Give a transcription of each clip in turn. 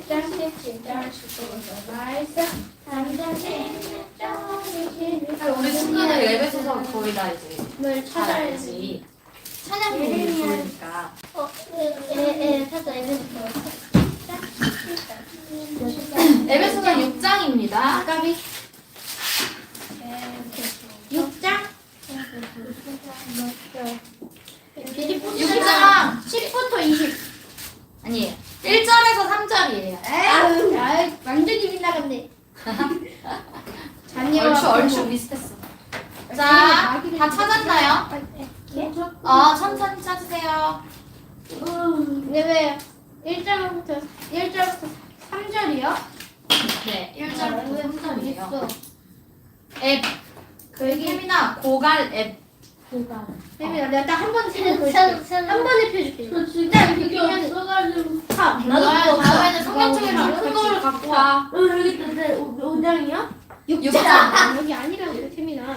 16장 17장 19장 말씀 3장 16장 16장 우리 친구들 에베소서 거의 다 이제 을잘 찾아야지. 찬양 부분이 좋으니까. 어, 에에 찾아 에베소서. 에베소서 6장입니다. 아까비. 6장? 6장. 10부터 20 아니 1절에서 3절이에요. 아유 야 완전히 빗나갔네 얼추 얼추 비슷했어. 자, 다 찾았나요? 어, 천천히 찾으세요. 네 왜? 1절부터 1절부터 3절이요? 네, 1절부터 3절이에요. 있어. 앱. 그 혜민아, 고갈 앱. 혜민아 내가 딱 한번 찾아볼게. 한 번에 펴줄게. 저 진짜 그게 없어가지고 나도 다음에는 성경책을 좀큰 거를 갖고 와. 여기 있는데 5장이요? 6장. 여기 아니라고 혜민아.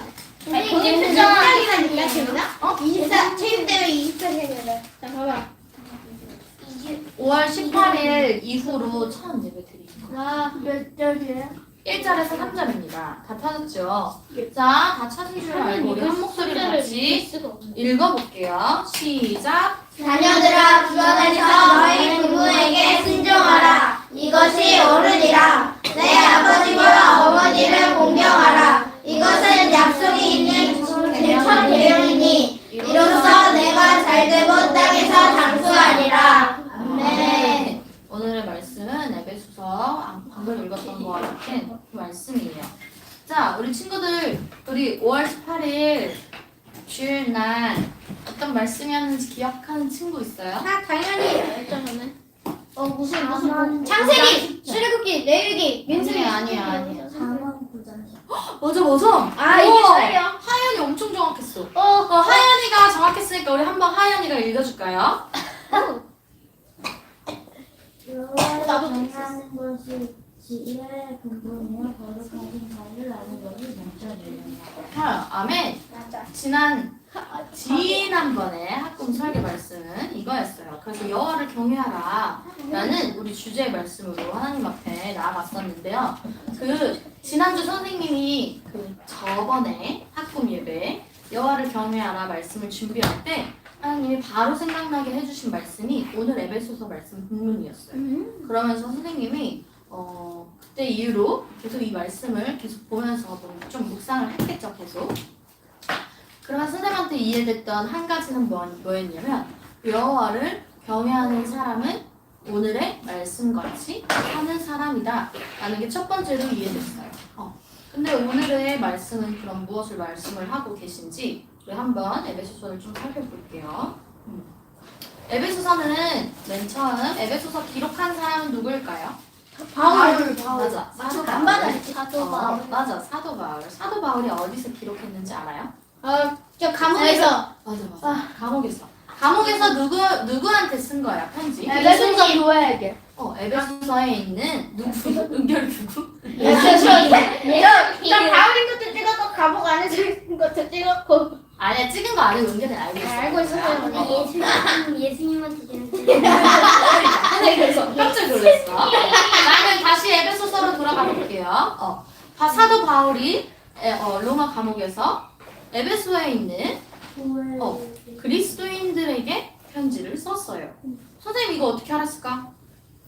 아니, 거기 이게 6장이라니까 혜민아? 어? 24 체육 대회 24장이야 자 봐봐. 5월 18일 이후로 처음 예배 드리는 거. 아몇 절이에요? 1절에서 3절입니다. 다 찾았죠? 자, 다 찾은 줄 알고 우리 한 목소리로 같이 읽어볼게요. 시작. 자녀들아 주 안에서 너희 부모에게 순종하라 이것이 옳으니라 내 아버지와 어머니를 공경하라 이것은 약속이 있는 첫 계명이니 이로써 내가 잘되고 땅에서 장수하리라 아멘 말씀은 에베소서 아, 방금 읽었던 거와 같은 그 말씀이에요. 자, 우리 친구들, 우리 5월 18일 주일 날 어떤 말씀이었는지 기억하는 친구 있어요? 다 당연히 알죠 저는 어 무슨 무슨 창세기, 출애굽기, 레위기, 민수기 아니야, 아니야, 아니야. 4만 9장 맞아, 맞아. 아 이게 우와. 저예요? 하연이 엄청 정확했어. 어, 어, 하연이가 정확했으니까 우리 한번 하연이가 읽어줄까요? 여호와를 경외하는 것이 지혜의 근본이요 거룩하신 자를 아는 것이 아, 아멘. 맞아 지난 지난번에 학금 설계 말씀은 이거였어요. 그래서 여호와를 경외하라 라는 우리 주제의 말씀으로 하나님 앞에 나아갔었는데요. 그 지난주 선생님이 그 저번에 학금 예배 여호와를 경외하라 말씀을 준비할 때 하나님이 바로 생각나게 해주신 말씀이 오늘 에베소서 말씀 본문이었어요. 그러면서 선생님이 어, 그때 이후로 계속 이 말씀을 계속 보면서 좀 묵상을 했겠죠, 계속. 그러면 선생님한테 이해됐던 한 가지는 뭐, 뭐였냐면 여호와를 경외하는 사람은 오늘의 말씀같이 사는 사람이다 라는 게 첫 번째로 이해됐어요. 어. 근데 오늘의 말씀은 그럼 무엇을 말씀을 하고 계신지 우리 한번 에베소서를 좀 살펴볼게요. 음. 에베소서는 맨 처음 에베소서 기록한 사람은 누구일까요? 바울 맞아. 사도 안 바울. 받았지 어, 맞아. 사도 바울. 사도 바울이 어디서 기록했는지 알아요? 어 저 감옥에서 맞아 맞아. 감옥에서. 감옥에서 누구 누구한테 쓴 거야 편지? 에베소서 교회에게 어 에베소서에 있는 누구? 은결 누구? 에베소서 저 바울인 것도 찍었고 감옥 안에서 있는 것도 찍었고 아니야 찍은 거 아니고 은결이 알고 있어. 알고 있었어요 예수님 예수님한테 주는 그래서 깜짝 놀랐어. 나는 다시 에베소서로 돌아가 볼게요. 어, 바- 사도 바울이 에, 어, 로마 감옥에서 에베소에 있는 어. 그리스도인들에게 편지를 썼어요. 선생님 이거 어떻게 알았을까?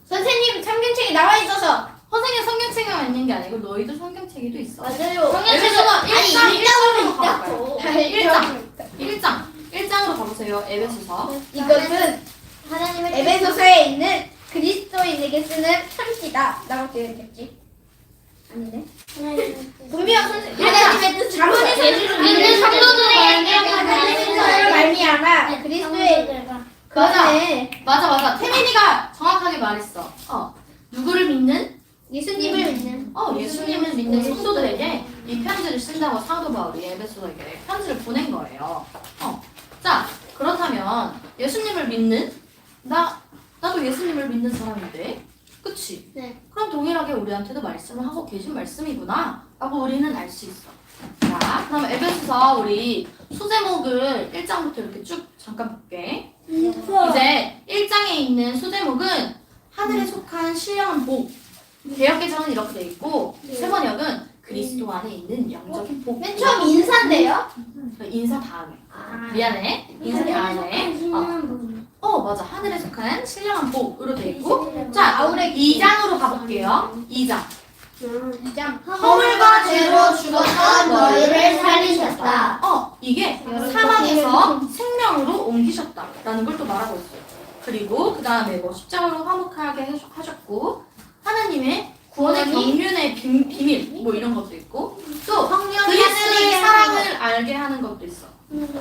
선생님 성경책에 나와 있어서 선생님 성경책에만 있는 게 아니고 너희도 성경책에도 있어. 맞아요 에베소서 1장 1장으로 있다고. 가볼까요? 1장 1장 1장으로 가보세요. 에베소서. 이것은 하나님의 에베소서에 있는 그리스도인에게 쓰는 편지다 라고 되어 있겠지 아니네 분명 하나님의 뜻을 자문에서 믿는 하나님의 하나님의 말미암아 그리스도의 그것에 맞아 맞아. 태민이가 정확하게 말했어. 어 누구를 믿는? 예수님을 믿는 어 예수님을 믿는 성도들에게 이 편지를 쓴다고 사도 바울이 에베소서에게 편지를 보낸 거예요. 어. 자 그렇다면 예수님을 믿는 나 나도 예수님을 믿는 사람인데, 그치? 네. 그럼 동일하게 우리한테도 말씀을 하고 계신 말씀이구나 라고 우리는 알 수 있어. 자, 그럼 에베소서 우리 소제목을 1장부터 이렇게 쭉 잠깐 볼게. 이제 1장에 있는 소제목은 하늘에 속한 신령한 복. 개혁개정은 이렇게 돼 있고 네. 세 번역은 그리스도 안에 있는 영적인 복. 맨 처음 인사인데요? 인사 다음에. 아. 미안해. 인사 다음에. 어, 어 맞아. 하늘에 속한 신령한 복으로 돼 있고. 복. 자, 아우레 2장으로 가볼게요. 2장. 이장 허물과 죄로 죽었던 너희를 살리셨다. 어, 이게 사망에서 생명으로 옮기셨다라는 걸 또 말하고 있어요. 그리고 그 다음에 뭐 십자가로 화목하게 해- 하셨고 하나님의 구원의 경륜의 비, 비밀 뭐 이런 것도 있고 또 그리스도의 사랑을 알게 하는 것도 있어.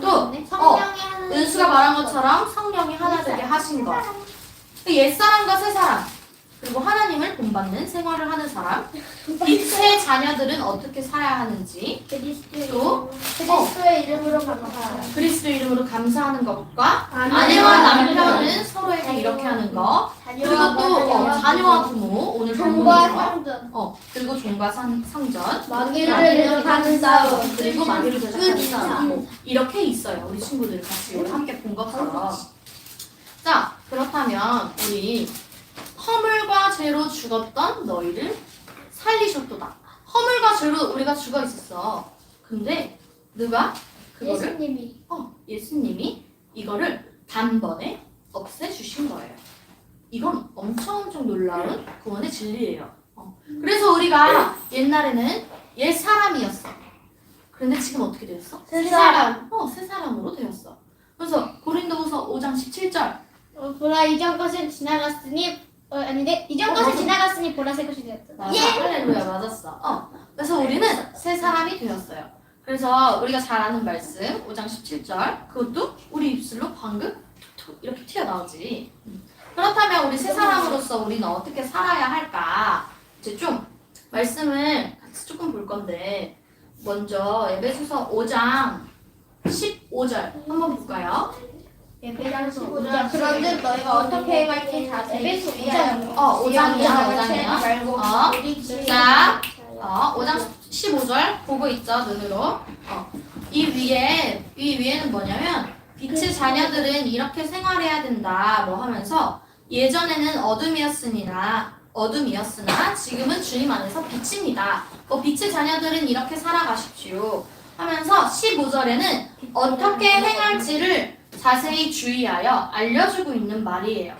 또 어, 성령이 하는 은수가 말한 것처럼 성령이 하나 되게 하신 것. 그 옛사람과 새사람 그리고 하나님을 본받는 생활을 하는 사람. 빛의 자녀들은 어떻게 살아야 하는지. 그리스도의 또 그리스도의 이름으로 감사하라. 그리스도 이름으로 감사하는 것과 아내와 남편은 서로에게 이렇게 하는 거. 그리고 또 어, 자녀와 부모 오늘 종과 본문이죠 상전. 어 그리고 종과 상, 상전. 마귀를 대적하는 싸움. 그리고 마귀를 대적하는 끝이다. 싸움. 이렇게 있어요. 우리 친구들 같이 함께 본 것처럼. 자 그렇다면 우리 허물과 죄로 죽었던 너희를 살리셨도다 허물과 죄로 우리가 죽어 있었어 근데 누가 그거를 예수님이 어, 예수님이 이거를 단번에 없애 주신 거예요. 이건 엄청 엄청 놀라운 구원의 진리예요. 어. 그래서 우리가 옛날에는 옛 사람이었어. 그런데 지금 어떻게 되었어? 새 사람. 어, 새 사람으로 되었어. 그래서 고린도후서 5장 17절. 어, 보라 이전 것은 지나갔으니 어, 아닌데 이전 어. 지나갔으니 보라 새 것이 되었다. 맞아. 할렐루야 맞았어. 어. 그래서 우리는 새 사람이 되었어요. 그래서 우리가 잘 아는 말씀 5장 17절 그것도 우리 입술로 방금 툭툭 이렇게 튀어나오지. 음. 그렇다면 우리 새 사람으로서 우리는 어떻게 살아야 할까? 이제 좀 말씀을 같이 조금 볼 건데 먼저 에베소서 5장 15절 한번 볼까요? 예배당에서 오자 그런즉 너희가 어떻게 행할지 자세히 주의하여 어, 5장이야, 이야기하지 5장이야. 말고 어. 우리 자, 어, 5장 15절 보고 있죠, 눈으로. 어, 이 위에, 이 위에는 뭐냐면, 빛의 자녀들은 이렇게 생활해야 된다, 뭐 하면서, 예전에는 어둠이었으나, 어둠이었으나, 지금은 주님 안에서 빛입니다. 어, 빛의 자녀들은 이렇게 살아가십시오. 하면서 15절에는 어떻게 행할지를 자세히 주의하여 알려주고 있는 말이에요.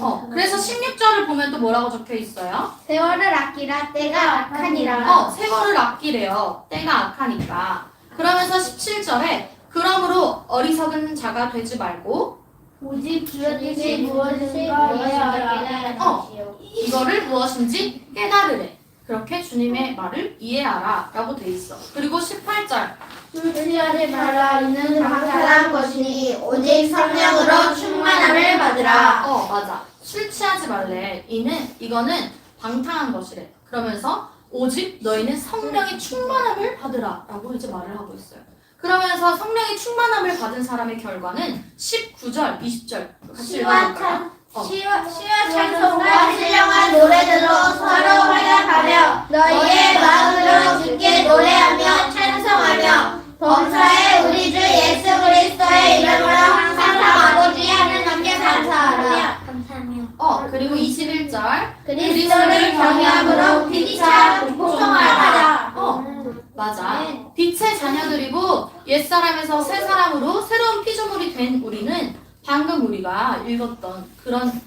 어, 그래서 16절을 보면 또 뭐라고 적혀 있어요? 세월을 아끼라 때가 악하니라. 어, 세월을 아끼래요. 때가 악하니까. 그러면서 17절에 그러므로 어리석은 자가 되지 말고 오직 주의 뜻이 무엇인가 이해하라. 어. 이거를 무엇인지 깨달으래. 그렇게 주님의 말을 이해하라 라고 돼 있어. 그리고 18절 술취하지 말라 이는 방탈한 것이니 오직 성령으로 충만함을 받으라. 어 맞아 술 취하지 말래 이는 이거는 방탕한 것이래 그러면서 오직 너희는 성령의 충만함을 받으라 라고 이제 말을 하고 있어요 그러면서 성령의 충만함을 받은 사람의 결과는 19절 20절 같이 읽어볼까요? 어. 시와 시와 찬송과 신령한 노래들로 서로 활약하며 너희의 마음으로 주께 노래하며 찬송하며 범사에 우리 주 예수 그리스도의 이름으로 항상 아버지 하나님께 감사하라. 감사하며 어 그리고 21절 그리스도를 경외함으로 피차 복종하라. 어 맞아 빛의 자녀들이고 옛사람에서 새 사람으로 새로운 피조물이 된 우리는 방금 우리가 읽었던 그런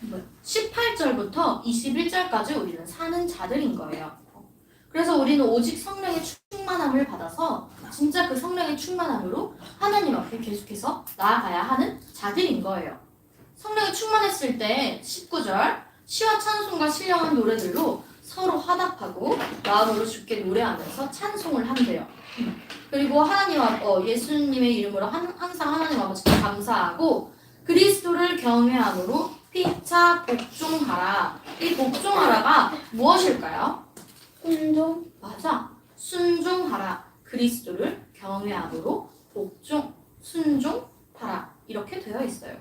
뭐, 18절부터 21절까지 우리는 사는 자들인 거예요. 그래서 우리는 오직 성령의 충만함을 받아서 진짜 그 성령의 충만함으로 하나님 앞에 계속해서 나아가야 하는 자들인 거예요. 성령이 충만했을 때 19절 시와 찬송과 신령한 노래들로 서로 화답하고 마음으로 주께 노래하면서 찬송을 한대요. 그리고 하나님 앞, 어, 예수님의 이름으로 한- 항상 하나님 아버지께 감사하고 그리스도를 경외함으로 피차 복종하라. 이 복종하라가 무엇일까요? 순종 맞아. 순종하라. 그리스도를 경외함으로 복종, 순종하라. 이렇게 되어 있어요.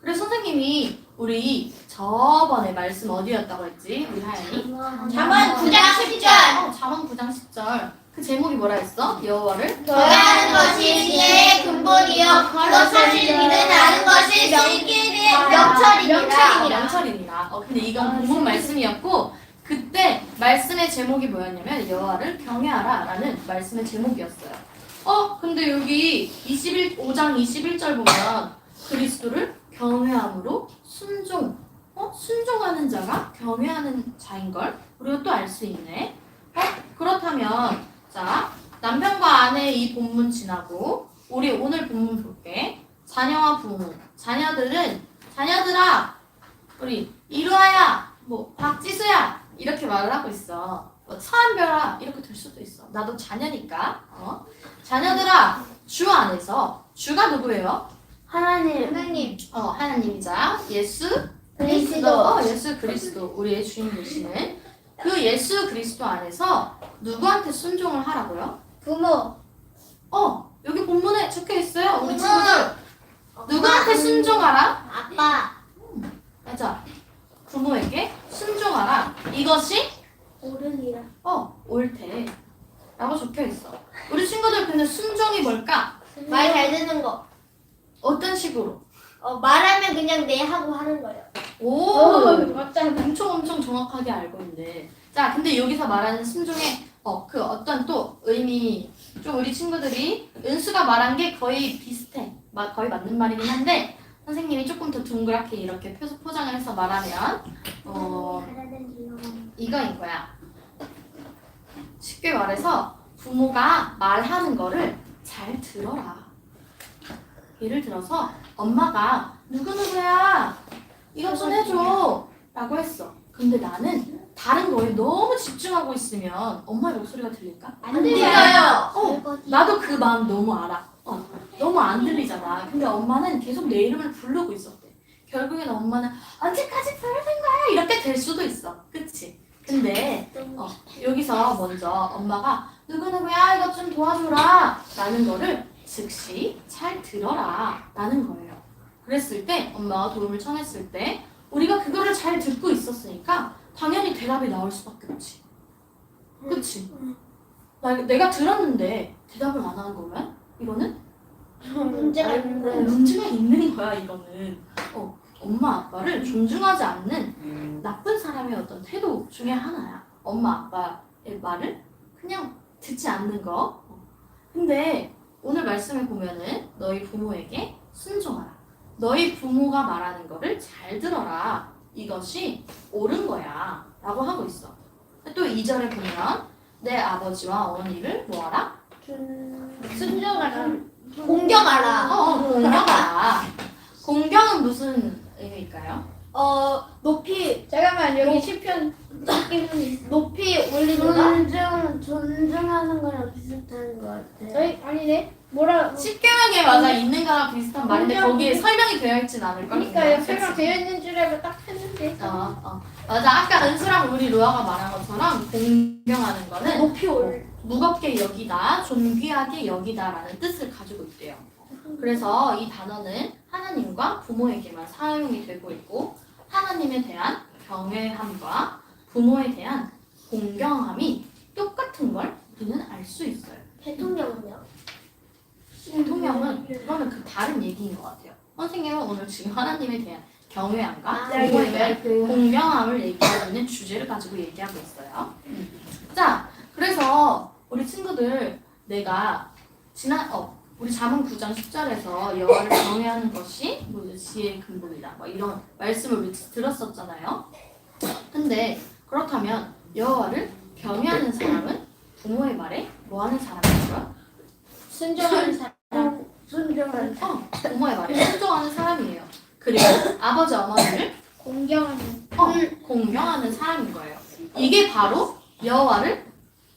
그래서 선생님이 우리 저번에 말씀 어디였다고 했지? 우리 하연이? 잠언 9장 10절 어, 잠언 9장 10절. 그 제목이 뭐라 했어? 여호와를 경외하는 것이 지혜의 근본이요 그것을 믿는다는 것이 실기의 명철이니라. 명철입니다. 어, 근데 이건 본문 말씀이었고 그때 말씀의 제목이 뭐였냐면 여호와를 경외하라라는 말씀의 제목이었어요. 어, 근데 여기 21 5장 21절 보면 그리스도를 경외함으로 순종, 어, 순종하는 자가 경외하는 자인 걸 우리가 또 알 수 있네. 어, 그렇다면 자 남편과 아내의 이 본문 지나고 우리 오늘 본문 볼게. 자녀와 부모, 자녀들은 자녀들아 우리 이루아야 뭐 박지수야 이렇게 말을 하고 있어. 뭐 차한별아 이렇게 될 수도 있어. 나도 자녀니까 어? 자녀들아 주 안에서 주가 누구예요? 하나님. 하나님. 어 하나님이자 예수 그리스도. 어 예수 그리스도. 우리의 주인 되시는 그 예수 그리스도 안에서 누구한테 순종을 하라고요? 부모. 어 여기 본문에 적혀 있어요 우리 부모. 친구들. 누구한테 순종하라? 아빠. 맞아. 부모에게 순종하라. 이것이 옳으리라 어 옳대. 라고 적혀 있어. 우리 친구들 근데 순종이 뭘까? 말 잘 듣는 거 어떤 식으로? 어, 말하면 그냥 네 하고 하는 거예요 오, 어, 맞잖아 엄청 엄청 정확하게 알고 있네. 자, 근데 여기서 말하는 순종의 어 그 어떤 또 의미 좀 우리 친구들이 은수가 말한 게 거의 비슷해. 마, 거의 맞는 말이긴 한데 선생님이 조금 더 둥그랗게 이렇게 표 포장을 해서 말하면 어 이거인 거야. 쉽게 말해서 부모가 말하는 거를 잘 들어라. 예를 들어서 엄마가 누구누구야 이것 좀 해줘 라고 했어. 근데 나는 다른 거에 너무 집중하고 있으면 엄마의 목소리가 들릴까? 안 들려요. 어, 나도 그 마음 너무 알아. 어, 너무 안 들리잖아. 근데 엄마는 계속 내 이름을 부르고 있었대. 결국엔 엄마는 언제까지 부르는 거야? 이렇게 될 수도 있어. 그치? 근데 어, 여기서 먼저 엄마가 누구누구야 이것 좀 도와줘라 라는 거를 즉시 잘 들어라 라는 거예요. 그랬을 때 엄마가 도움을 청했을 때 우리가 그거를 잘 듣고 있었으니까 당연히 대답이 나올 수밖에 없지. 그치? 나, 내가 들었는데 대답을 안 하는 거면 이거는 문제가 있는데 문제가 있는 거야 이거는. 어, 엄마 아빠를 존중하지 않는 나쁜 사람의 어떤 태도 중에 하나야. 엄마 아빠의 말을 그냥 듣지 않는 거. 어. 근데 오늘 말씀을 보면은 너희 부모에게 순종하라. 너희 부모가 말하는 거를 잘 들어라. 이것이 옳은 거야. 라고 하고 있어. 또 2절에 보면 내 아버지와 어머니를 뭐하라? 순종하라 공경하라 어, 어, 공경하라. 공경은 무슨 의미일까요? 어 높이 잠깐만 여기 시편 높이 올리는 존중 존중하는 거랑 비슷한 것 같아요 저희 아니네 뭐라 십계명에 맞아 있는 거랑 비슷한 말인데 공경. 거기에 설명이 되어 있진 않을 걸. 그러니까요 설명 되어 있는 줄 알고 딱 했는데 어, 어. 맞아. 아까 은수랑 우리 로아가 말한 것처럼 공경하는 거는 높이 올 무겁게 여기다, 존귀하게 여기다라는 뜻을 가지고 있대요. 그래서 이 단어는 하나님과 부모에게만 사용이 되고 있고 하나님에 대한 경외함과 부모에 대한 공경함이 똑같은 걸 우리는 알 수 있어요. 대통령은요 대통령은 그거는 그 다른 얘기인 것 같아요. 선생님은 오늘 지금 하나님에 대한 경외함과 아, 부모에 네, 대한 그- 공경함을 얘기하고 있는 주제를 가지고 얘기하고 있어요. 음. 자, 그래서 우리 친구들 내가 지난 어 우리 잠언 9장 10절에서 여호와를 경외하는 것이 모두 지혜의 근본이다. 뭐 이런 말씀을 우리 들었었잖아요. 근데 그렇다면 여호와를 경외하는 사람은 부모의 말에 뭐 하는 사람이고요? 순종하는 사람 존중하는 어, 부모의 말에 순종하는 사람이에요. 그리고 아버지 어머니를 공경하는 어, 공경하는 사람인 거예요. 이게 바로 여호와를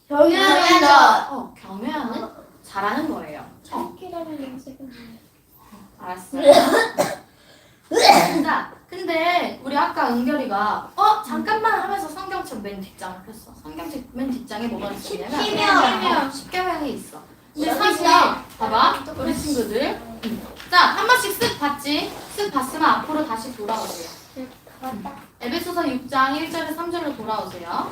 경외하는 것 어, 경외하는 잘하는 거예요. 어, 참기라는 염색은 알았어요. 자, 근데 우리 아까 은결이가 어 잠깐만 하면서 성경책 맨 뒷장을 폈어. 성경책 맨 뒷장에 뭐가 있었냐면 십계명. 십계명이 있어. 근데 여기 사실. 봐봐 우리 친구들 자한 번씩 쓱 봤지? 쓱 봤으면 앞으로 다시 돌아오세요. 에베소서 6장 1절에 3절로 돌아오세요.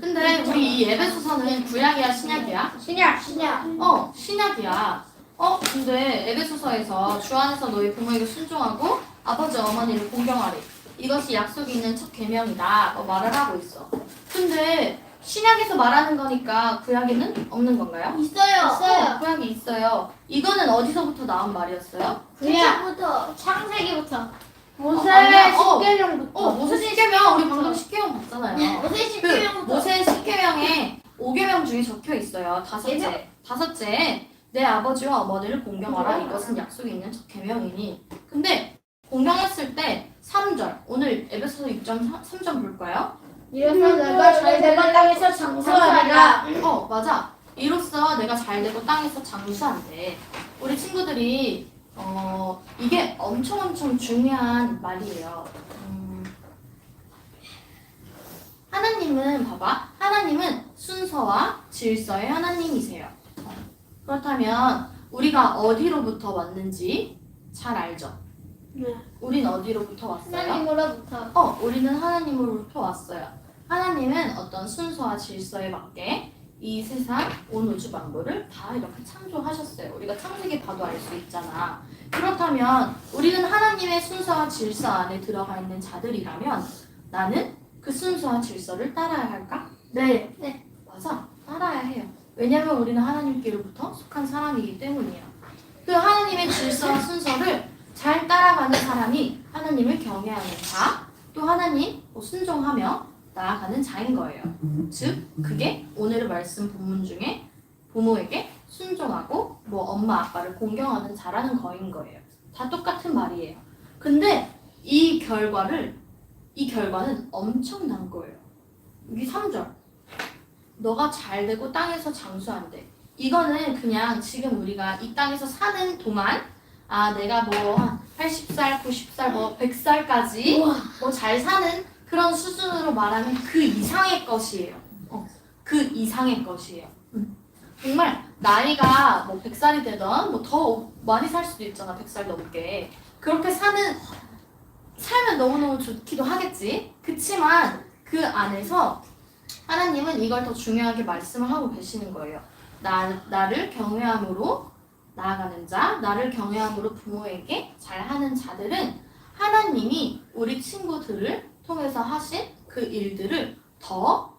근데 우리 이 에베소서는 구약이야 신약이야? 신약. 신야. 어 신약이야. 어 근데 에베소서에서 주 안에서 너희 부모에게 순종하고 아버지 어머니를 공경하리. 이것이 약속이 있는 첫 계명이다. 어, 말을 하고 있어. 근데 신약에서 말하는 거니까 구약에는 없는 건가요? 있어요. 어, 구약이 있어요. 이거는 어디서부터 나온 말이었어요? 구약. 부터 창세기부터. 모세 아니야, 어. 십계명부터. 어 모세 십계명 우리 방금 십계명 봤잖아요. 모세 그 십계명부터. 모세 십계명에 5계명 중에 적혀 있어요. 다섯째. 다섯째. 내 아버지와 어머니를 공경하라. 이것은 약속이 있는 첫 계명이니. 근데 공경했을 때 3절. 오늘 에베소서 6장 3절 볼까요? 이래서 내가 잘 되고 땅에서 장수하리라. 어, 맞아. 이로써 내가 잘 되고 땅에서 장수한대. 우리 친구들이 어, 이게 엄청 엄청 중요한 말이에요. 음, 하나님은 봐봐. 하나님은 순서와 질서의 하나님이세요. 어, 그렇다면 우리가 어디로부터 왔는지 잘 알죠? 네. 우린 어디로부터 왔어요? 하나님으로부터. 어, 우리는 하나님으로부터 왔어요. 하나님은 어떤 순서와 질서에 맞게 이 세상, 온 우주 만물을 다 이렇게 창조하셨어요. 우리가 창세기 봐도 알 수 있잖아. 그렇다면 우리는 하나님의 순서와 질서 안에 들어가 있는 자들이라면 나는 그 순서와 질서를 따라야 할까? 네. 맞아. 따라야 해요. 왜냐면 우리는 하나님께로부터 속한 사람이기 때문이에요. 그 하나님의 질서와 순서를 잘 따라가는 사람이 하나님을 경외하는 자, 또 하나님 뭐 순종하며 나아가는 자인 거예요. 즉, 그게 오늘의 말씀 본문 중에 부모에게 순종하고 뭐 엄마 아빠를 공경하는 자라는 거인 거예요. 다 똑같은 말이에요. 근데 이 결과를 이 결과는 엄청난 거예요. 여기 3절. 너가 잘 되고 땅에서 장수한대. 이거는 그냥 지금 우리가 이 땅에서 사는 동안 아 내가 뭐 한 80살, 90살, 뭐 100살까지 뭐 잘 사는 그런 수준으로 말하면 그 이상의 것이에요. 어, 그 이상의 것이에요. 음. 정말 나이가 뭐 100살이 되던 뭐 더 많이 살 수도 있잖아. 100살 넘게. 그렇게 사는 살면 너무너무 좋기도 하겠지. 그치만 그 안에서 하나님은 이걸 더 중요하게 말씀을 하고 계시는 거예요. 나, 나를 경외함으로 나아가는 자, 나를 경외함으로 부모에게 잘하는 자들은 하나님이 우리 친구들을 통해서 하신 그 일들을 더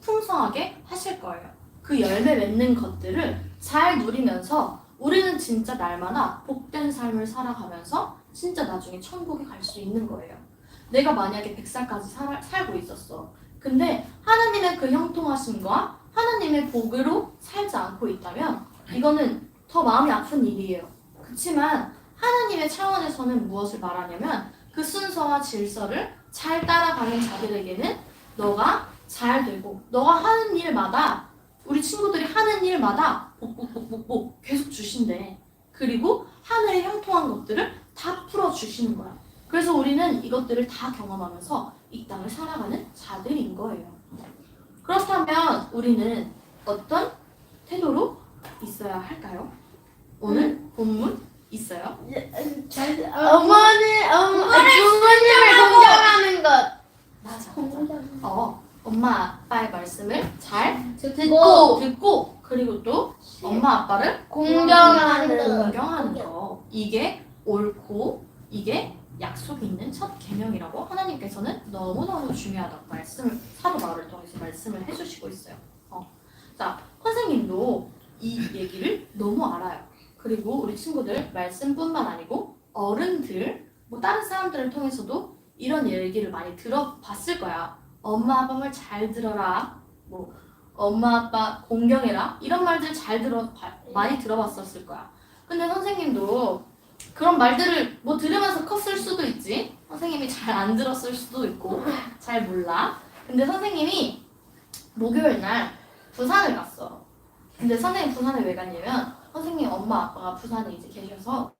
풍성하게 하실 거예요. 그 열매 맺는 것들을 잘 누리면서 우리는 진짜 날마다 복된 삶을 살아가면서 진짜 나중에 천국에 갈 수 있는 거예요. 내가 만약에 100살까지 살, 살고 있었어. 근데 하나님의 그 형통하심과 하나님의 복으로 살지 않고 있다면 이거는 더 마음이 아픈 일이에요. 그렇지만 하나님의 차원에서는 무엇을 말하냐면 그 순서와 질서를 잘 따라가는 자들에게는 너가 잘 되고 너가 하는 일마다 우리 친구들이 하는 일마다 복복복복복 계속 주신대. 그리고 하늘의 형통한 것들을 다 풀어 주시는 거야. 그래서 우리는 이것들을 다 경험하면서 이 땅을 살아가는 자들인 거예요. 그렇다면 우리는 어떤 태도로 있어야 할까요? 오늘 본문 있어요? 어머니, 어머, 부모님을 공경하는 것. 맞아. 맞아. 어, 엄마 아빠의 말씀을 잘 듣고 듣고 그리고 또 엄마 아빠를 공경하는 것. 공경하는 거. 이게 옳고 이게 약속이 있는 첫 계명이라고 하나님께서는 너무너무 중요하다고 말씀을 사도 바울을 통해서 말씀을 해주시고 있어요. 어. 자, 선생님도 이 얘기를 너무 알아요. 그리고 우리 친구들 말씀뿐만 아니고 어른들 뭐 다른 사람들을 통해서도 이런 얘기를 많이 들어봤을 거야. 엄마 아빠 말 잘 들어라. 뭐 엄마 아빠 공경해라. 이런 말들 잘 들어 봐- 많이 들어봤었을 거야. 근데 선생님도 그런 말들을 뭐 들으면서 컸을 수도 있지. 선생님이 잘 안 들었을 수도 있고 잘 몰라. 근데 선생님이 목요일 날 부산을 갔어. 근데 선생님 부산에 왜 갔냐면 선생님 엄마 아빠가 부산에 이제 계셔서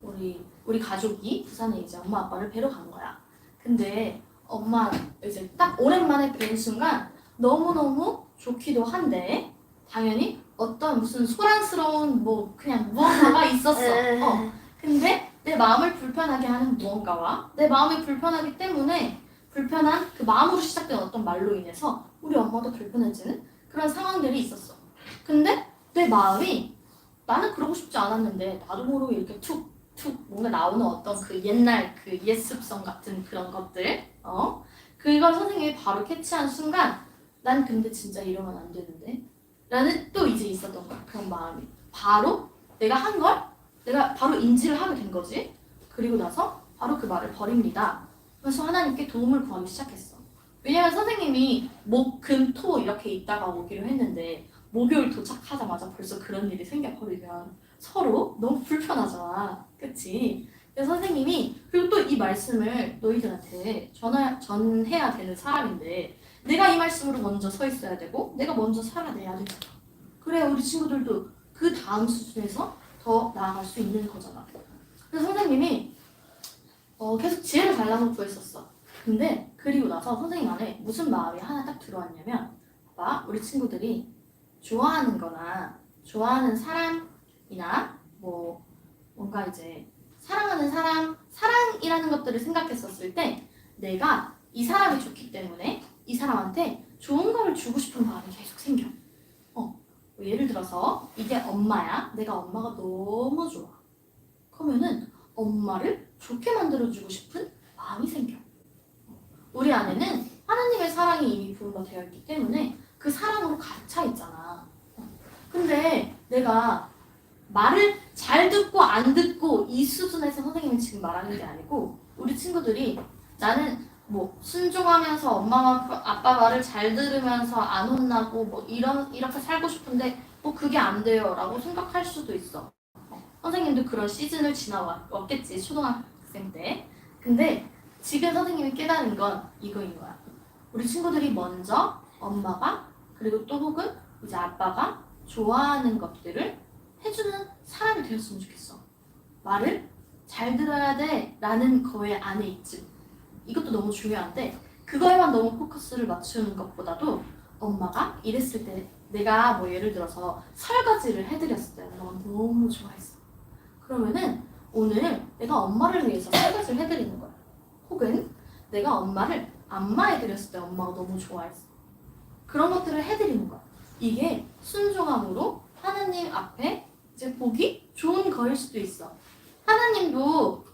우리 우리 가족이 부산에 이제 엄마 아빠를 뵈러 간 거야. 근데 엄마 이제 딱 오랜만에 뵌 순간 너무너무 좋기도 한데 당연히 어떤 무슨 소란스러운 뭐 그냥 무언가가 있었어. 어. 근데 내 마음을 불편하게 하는 무언가와 내 마음이 불편하기 때문에 불편한 그 마음으로 시작된 어떤 말로 인해서 우리 엄마도 불편해지는 그런 상황들이 있었어. 근데 내 마음이 나는 그러고 싶지 않았는데 나도 모르게 이렇게 툭 툭 뭔가 나오는 어떤 그 옛날 그 예습성 같은 그런 것들 어? 그걸 선생님이 바로 캐치한 순간 난 근데 진짜 이러면 안 되는데? 라는 또 이제 있었던 거야. 그런 마음이. 바로 내가 한 걸 내가 바로 인지를 하게 된 거지. 그리고 나서 바로 그 말을 버립니다. 그래서 하나님께 도움을 구하기 시작했어. 왜냐면 선생님이 목, 금, 토 이렇게 있다가 오기로 했는데 목요일 도착하자마자 벌써 그런 일이 생겨버리면 서로 너무 불편하잖아. 그치? 그래서 선생님이 그리고 또 이 말씀을 너희들한테 전하, 전해야 되는 사람인데 내가 이 말씀으로 먼저 서 있어야 되고 내가 먼저 살아내야 되잖아. 그래야 우리 친구들도 그 다음 수준에서 더 나아갈 수 있는 거잖아. 그래서 선생님이 어, 계속 지혜를 달라고 구했었어. 근데 그리고 나서 선생님 안에 무슨 마음이 하나 딱 들어왔냐면 봐봐 우리 친구들이 좋아하는 거나 좋아하는 사람이나 뭐 뭔가 이제 사랑하는 사람 사랑이라는 것들을 생각했었을 때 내가 이 사람이 좋기 때문에 이 사람한테 좋은 거를 주고 싶은 마음이 계속 생겨. 어 뭐 예를 들어서 이게 엄마야. 내가 엄마가 너무 좋아. 그러면은 엄마를 좋게 만들어주고 싶은 마음이 생겨. 우리 안에는 하나님의 사랑이 이미 부여가 되어 있기 때문에 그 사랑으로 가득 차 있잖아. 근데 내가 말을 잘 듣고 안 듣고 이 수준에서 선생님이 지금 말하는 게 아니고 우리 친구들이 나는 뭐 순종하면서 엄마와 아빠 말을 잘 들으면서 안 혼나고 뭐 이런 이렇게 살고 싶은데 뭐 그게 안 돼요라고 생각할 수도 있어. 선생님도 그런 시즌을 지나왔겠지 초등학생 때. 근데 지금 선생님이 깨달은 건 이거인 거야. 우리 친구들이 먼저 엄마가 그리고 또 혹은 이제 아빠가 좋아하는 것들을 해주는 사람이 되었으면 좋겠어. 말을 잘 들어야 돼 라는 거에 안에 있지. 이것도 너무 중요한데 그거에만 너무 포커스를 맞추는 것보다도 엄마가 이랬을 때 내가 뭐 예를 들어서 설거지를 해드렸을 때 엄마가 너무 좋아했어. 그러면은 오늘 내가 엄마를 위해서 설거지를 해드리는 거야. 혹은 내가 엄마를 안마해드렸을 때 엄마가 너무 좋아했어. 그런 것들을 해드리는 거야. 이게 순종함으로 하나님 앞에 이제 보기 좋은 거일 수도 있어. 하나님도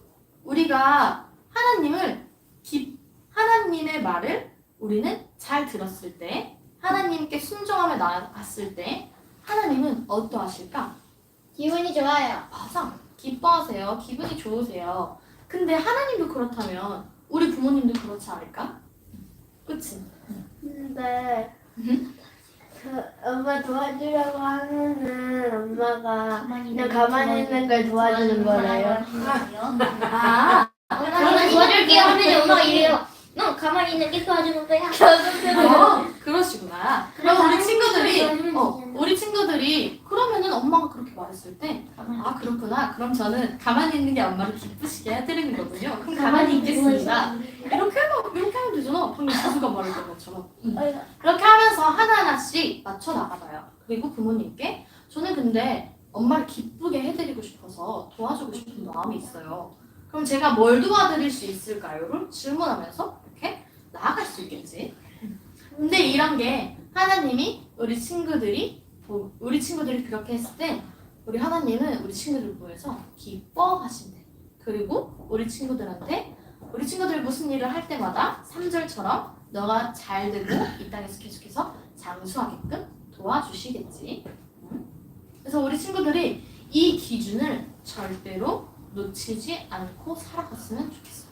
우리가 하나님을 기, 하나님의 말을 우리는 잘 들었을 때, 하나님께 순종하며 나아갔을 때, 하나님은 어떠하실까? 기분이 좋아요. 맞아. 기뻐하세요. 기분이 좋으세요. 근데 하나님도 그렇다면 우리 부모님도 그렇지 않을까? 그치? 근데 음? 그 엄마 도와주려고 하면은 엄마가 가만히 그냥 가만히 있는 걸 도와주는 거래요. 아, 가만히 도와줄게요 하면 엄마가 이래요. 너 가만히 있는 게 도와주는 거야. 어, 그러시구나. 그럼 우리 친구들이, 어. 우리 친구들이, 그러면은 엄마가 그렇게 말했을 때, 아, 그렇구나. 그럼 저는 가만히 있는 게 엄마를 기쁘시게 해드리는 거군요. 그럼 가만히 있겠습니다. 이렇게 하면, 이렇게 하면 되잖아. 방금 지수가 말했던 것처럼. 그렇게 하면서 하나하나씩 맞춰 나가봐요. 그리고 부모님께 저는 근데 엄마를 기쁘게 해드리고 싶어서 도와주고 싶은 마음이 있어요. 그럼 제가 뭘 도와드릴 수 있을까요?를 질문하면서 나아갈 수 있겠지. 근데 이런 게 하나님이 우리 친구들이 뭐 우리 친구들이 그렇게 했을 때 우리 하나님은 우리 친구들 보여서 기뻐하신대. 그리고 우리 친구들한테 우리 친구들 무슨 일을 할 때마다 3절처럼 너가 잘 되고 이 땅에서 계속해서 장수하게끔 도와주시겠지. 응? 그래서 우리 친구들이 이 기준을 절대로 놓치지 않고 살아갔으면 좋겠어.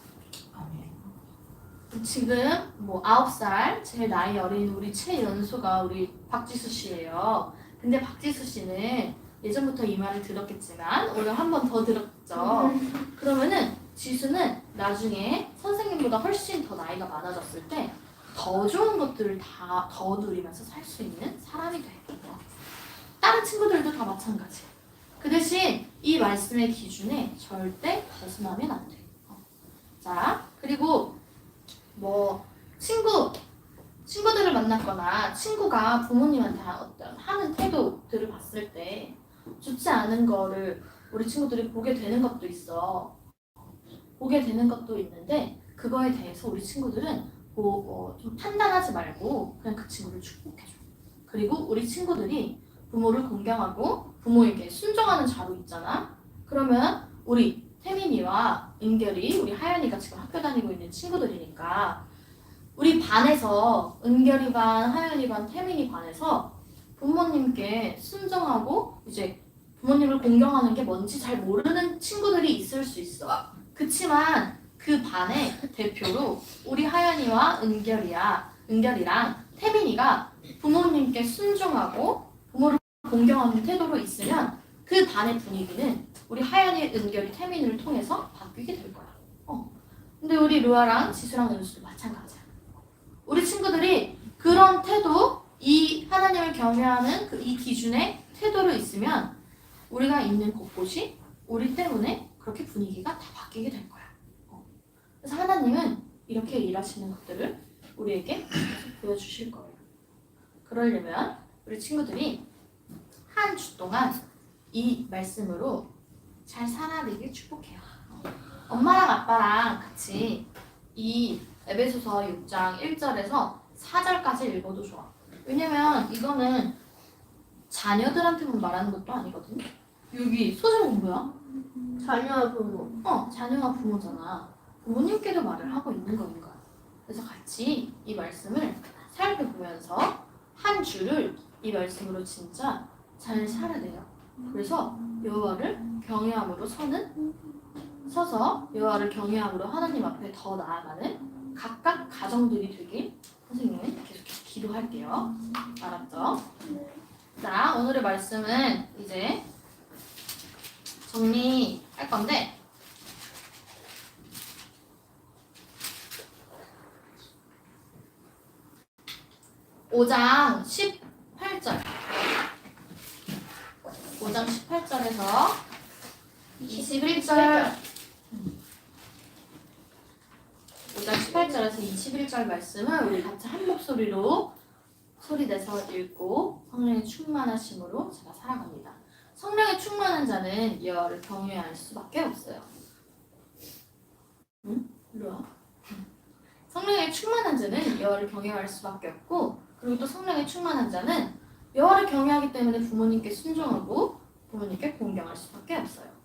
지금 뭐 아홉 살 제일 나이 어린 우리 최연소가 우리 박지수 씨예요. 근데 박지수 씨는 예전부터 이 말을 들었겠지만 오늘 한 번 더 들었죠. 그러면은 지수는 나중에 선생님보다 훨씬 더 나이가 많아졌을 때 더 좋은 것들을 다 더 누리면서 살 수 있는 사람이 돼. 다른 친구들도 다 마찬가지. 그 대신 이 말씀의 기준에 절대 벗어나면 안 돼. 어. 자, 그리고 뭐 친구 친구들을 만났거나 친구가 부모님한테 어떤 하는 태도들을 봤을 때 좋지 않은 거를 우리 친구들이 보게 되는 것도 있어. 보게 되는 것도 있는데 그거에 대해서 우리 친구들은 뭐, 어, 좀 판단하지 말고 그냥 그 친구를 축복해줘. 그리고 우리 친구들이 부모를 공경하고 부모에게 순종하는 자로 있잖아. 그러면 우리 태민이와 은결이 우리 하연이가 지금 학교 다니고 있는 친구들이니까 우리 반에서 은결이 반, 하연이 반, 태민이 반에서 부모님께 순종하고 이제 부모님을 공경하는 게 뭔지 잘 모르는 친구들이 있을 수 있어. 그치만 그 반의 대표로 우리 하연이와 은결이야, 은결이랑 태민이가 부모님께 순종하고 부모를 공경하는 태도로 있으면 그 반의 분위기는 우리 하연이, 은결이, 태민이를 통해서 바뀌게 될 거야. 어. 근데 우리 루아랑 지수랑 은수도 마찬가지야. 우리 친구들이 그런 태도, 이 하나님을 경외하는 그 이 기준의 태도로 있으면 우리가 있는 곳곳이 우리 때문에 그렇게 분위기가 다 바뀌게 될 거야. 어. 그래서 하나님은 이렇게 일하시는 것들을 우리에게 보여주실 거예요. 그러려면 우리 친구들이 한 주 동안 이 말씀으로 잘 살아내길 축복해요. 엄마랑 아빠랑 같이 이 에베소서 6장 1절에서 4절까지 읽어도 좋아. 왜냐면 이거는 자녀들한테만 말하는 것도 아니거든. 여기 소제목 뭐야? 자녀와 부모. 어, 자녀와 부모잖아. 부모님께도 말을 하고 있는 거인 거야. 그래서 같이 이 말씀을 살펴보면서 한 주를 이 말씀으로 진짜 잘 살아내요. 그래서 여호와를 경외함으로 서는 서서 여호와를 경외함으로 하나님 앞에 더 나아가는 각각 가정들이 되길 선생님은 계속해서 기도할게요. 알았죠? 자, 오늘의 말씀은 이제 정리할 건데 5장 18절 5장 18절에서 21절 5장 18절에서 21절 말씀을 우리 같이 한 목소리로 소리 내서 읽고 성령의 충만하심으로 제가 살아갑니다. 성령의 충만한 자는 여호와를 경외할 수밖에 없어요. 성령의 충만한 자는 여호와를 경외할 수밖에 없고 그리고 또 성령의 충만한 자는 여호와를 경외하기 때문에 부모님께 순종하고 부모님께 공경할 수밖에 없어요.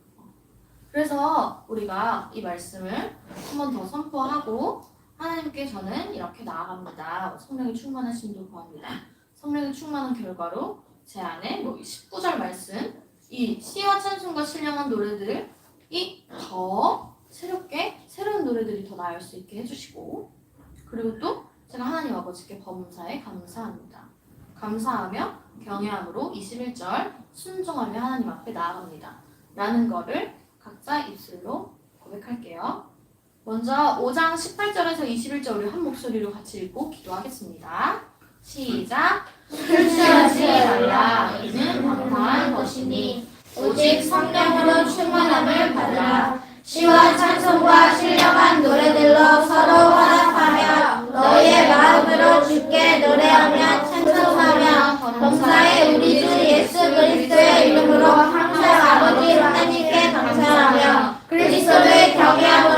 그래서 우리가 이 말씀을 한 번 더 선포하고 하나님께 저는 이렇게 나아갑니다. 성령의 충만하심도 구합니다. 성령의 충만한 결과로 제 안에 뭐 19절 말씀 이 시와 찬송과 신령한 노래들이 더 새롭게 새로운 노래들이 더 나올 수 있게 해주시고 그리고 또 제가 하나님 아버지께 범사에 감사합니다. 감사하며 경외함으로 21절 순종하며 하나님 앞에 나아갑니다. 라는 거를 각자 입술로 고백할게요. 먼저 5장 18절에서 21절 우리 한 목소리로 같이 읽고 기도하겠습니다. 시작. 출세하지 말라. 이는 방탕한 것이니 오직 성령으로 충만함을 받으라. 시와 찬송과 신령한 노래들로 서로 화답하며 너희의 마음으로 주께 노래하며 찬송하며 범사에 우리 주 예수 그리스도의 이름으로 항상 아버지 Elizabeth, help me out.